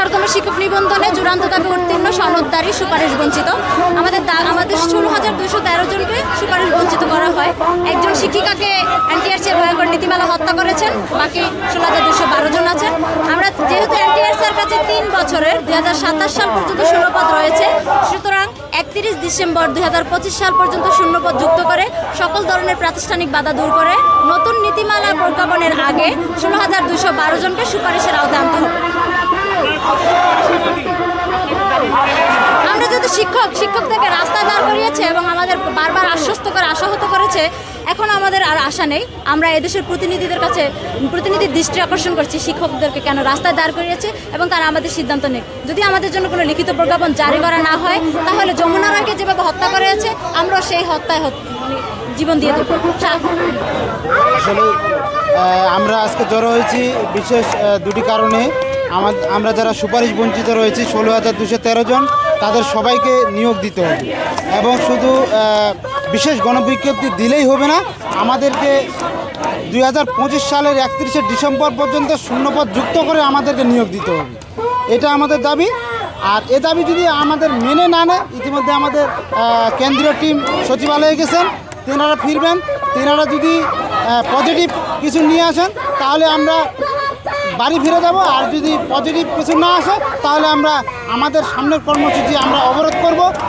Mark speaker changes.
Speaker 1: আঠারোতম শিক্ষক নিবন্ধনে চূড়ান্ত দাবি উত্তীর্ণ সনদদারি সুপারিশ বঞ্চিত। আমাদের আমাদের ষোলো হাজার দুশো তেরো জনকে সুপারিশ বঞ্চিত করা হয়। একজন শিক্ষিকাকে এনটিআরসির ভয়ঙ্কর নীতিমালা হত্যা করেছেন, বাকি ষোলো হাজার দুশো বারো জন আছেন। আমরা যেহেতু এনটিআরসির কাছে তিন বছরের দুই হাজার সাতাশ সাল পর্যন্ত শূন্যপদ রয়েছে, সুতরাং একত্রিশ ডিসেম্বর দুই হাজার পঁচিশ সাল পর্যন্ত শূন্যপদ যুক্ত করে সকল ধরনের প্রাতিষ্ঠানিক বাধা দূর করে নতুন নীতিমালা প্রজ্ঞাপনের আগে ষোলো হাজার দুশো বারো জনকে সুপারিশের আওতায় আনতে হবে আমরা যেহেতু শিক্ষক শিক্ষক থেকে রাস্তায় দাঁড় করিয়েছে এবং আমাদের বারবার আশ্বস্ত করে, আশাহত করেছে। এখন আমাদের আর আশা নেই। আমরা এদেশের প্রতিনিধিদের কাছে, প্রতিনিধির দৃষ্টি আকর্ষণ করছি, শিক্ষকদেরকে কেন রাস্তায় দাঁড় করিয়েছে এবং তারা আমাদের সিদ্ধান্ত নেই যদি আমাদের জন্য কোনো লিখিত প্রজ্ঞাপন জারি করা না হয়, তাহলে যমুনা যেভাবে হত্যা করেছে আমরা সেই হত্যায় হত- মানে জীবন দিয়ে দেবো।
Speaker 2: আসলে আমরা আজকে জড়ো হয়েছি বিশেষ দুটি কারণে। আমা- আমরা যারা সুপারিশ বঞ্চিত রয়েছি, ষোলো হাজার দুশো তেরো জন। তাদের সবাইকে নিয়োগ দিতে হবে। এবং শুধু বিশেষ গণবিজ্ঞপ্তি দিলেই হবে না, আমাদেরকে দুই হাজার পঁচিশ সালের একত্রিশে ডিসেম্বর পর্যন্ত শূন্যপদ যুক্ত করে আমাদেরকে নিয়োগ দিতে হবে। এটা আমাদের দাবি। আর এ দাবি যদি আমাদের মেনে না নেয়, ইতিমধ্যে আমাদের কেন্দ্রীয় টিম সচিবালয়ে গেছেন, তেনারা ফিরবেন, তেনারা যদি পজিটিভ কিছু নিয়ে আসেন, তাহলে আমরা বাড়ি ফিরে যাব আর যদি পজিটিভ কিছু না আসে, তাহলে আমরা আমাদের সামনের কর্মসূচি আমরা অবরোধ করব।